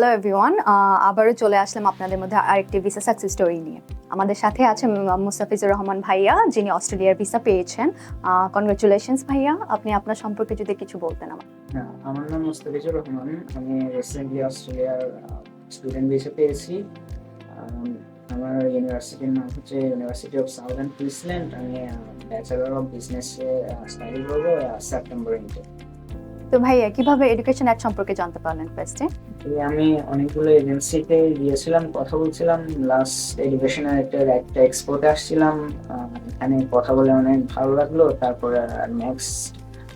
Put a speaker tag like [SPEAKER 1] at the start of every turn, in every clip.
[SPEAKER 1] Hello everyone আবারও চলে আসলাম আপনাদের মধ্যে আরেকটি ভিসা সাকসেস স্টোরি নিয়ে। আমাদের সাথে আছে মুস্তাফিজুর রহমান ভাইয়া, যিনি অস্ট্রেলিয়ার ভিসা পেয়েছেন। কনগ্রাচুলেশনস ভাইয়া, আপনি আপনার সম্পর্কে যদি কিছু বলতেন আমার
[SPEAKER 2] হ্যাঁ আমার নাম মুস্তাফিজুর রহমান। আমি রিসেন্টলি অস্ট্রেলিয়ার স্টুডেন্ট ভিসা পেয়েছি। আমার ইউনিভার্সিটির নাম হচ্ছে ইউনিভার্সিটি অফ সাউদার্ন কুইন্সল্যান্ড আমি ব্যাচেলর অফ বিজনেসে স্টাডি করব সেপ্টেম্বর ইন্টে
[SPEAKER 1] তো ভাইয়া, কীভাবে এডুকেশন অ্যাড সম্পর্কে জানতে পারলেন ফার্স্টে
[SPEAKER 2] আমি অনেকগুলো এজেন্সিতে গিয়েছিলাম, কথা বলছিলাম। লাস্ট এডুকেশনের একটা একটা এক্সপোর্টে আসছিলাম। এখানে কথা বলে অনেক ভালো লাগল। তারপরে নেক্সট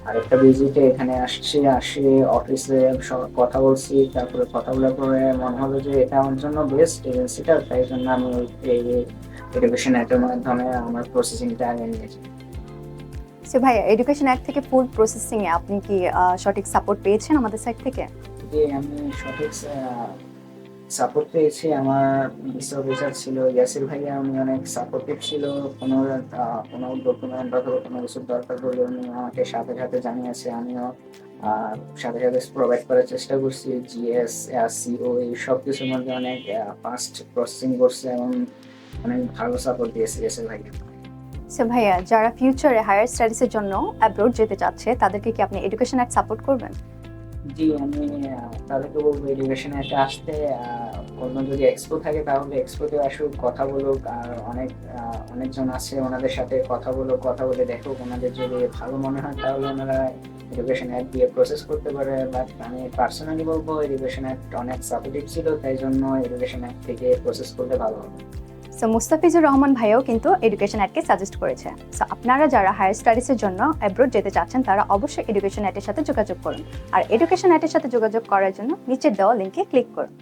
[SPEAKER 2] আরেকটা ভিজিটে এখানে আসছি, আসি অফিসে কথা বলছি। তারপরে কথা বলার পরে মনে হলো যে এটা আমার জন্য বেস্ট এজেন্সিটা তাই জন্য আমি এই এডুকেশন অ্যাপের মাধ্যমে আমার প্রসেসিংটা আগে নিয়েছি।
[SPEAKER 1] সো ভাইয়া এডুকেশন অ্যাড থেকে ফুল প্রসেসিংয়ে আপনি কি সঠিক সাপোর্ট পেয়েছেন আমাদের সাইড থেকে?
[SPEAKER 2] যে আমি সঠিক সাপোর্ট পেয়েছি। আমার বিশ্ব অফিসার ছিল ইয়াসির ভাইয়া, উনি অনেক সাপোর্টিভ ছিল। কোনো কোনো ডকুমেন্ট অথবা কোনো কিছুর দরকার পড়লে উনি আমাকে সাথে সাথে জানিয়েছে। আমিও সাথে সাথে প্রোভাইড করার চেষ্টা করছি। জিএস সিও এই সব কিছুর মধ্যে অনেক ফাস্ট প্রসেসিং করছে এবং অনেক ভালো সাপোর্ট দিয়েছে ইয়াসির ভাইয়া।
[SPEAKER 1] সো ভাইয়া, যারা ফিউচারে হায়ার স্টাডিজের জন্য অ্যাব্রোড যেতে চাচ্ছে, তাদেরকে কি আপনি এডুকেশন অ্যাড সাপোর্ট করবেন?
[SPEAKER 2] জি, আমি তাদেরকে বলব এডুকেশন একটা আসতে কোনো যদি এক্সপো থাকে তাহলে এক্সপোতে আসুক, কথা বলুক, আর অনেক অনেকজন আছে ওনাদের সাথে কথা বলুক, কথা বলে দেখুক ওনাদের যদি ভালো মনে হয় তাহলে ওনারা এডুকেশন অ্যাড দিয়ে প্রসেস করতে পারে বাট আমি পার্সোনালি বলব এডুকেশন অ্যাড অনেক সাপোর্টিভ ছিল, তাই জন্য এডুকেশন অ্যাড থেকে প্রসেস করলে ভালো হবে।
[SPEAKER 1] সো মুস্তাফিজুর রহমান ভাইও কিন্তু এডুকেশন অ্যাডকে সাজেস্ট করেছে। সো আপনারা যারা হায়ার স্টাডিজের জন্য অ্যাব্রোড যেতে চাচ্ছেন, তারা অবশ্যই এডুকেশন অ্যাডের সাথে যোগাযোগ করুন। আর এডুকেশন অ্যাডের সাথে যোগাযোগ করার জন্য নিচের দেওয়া লিঙ্কে ক্লিক করুন।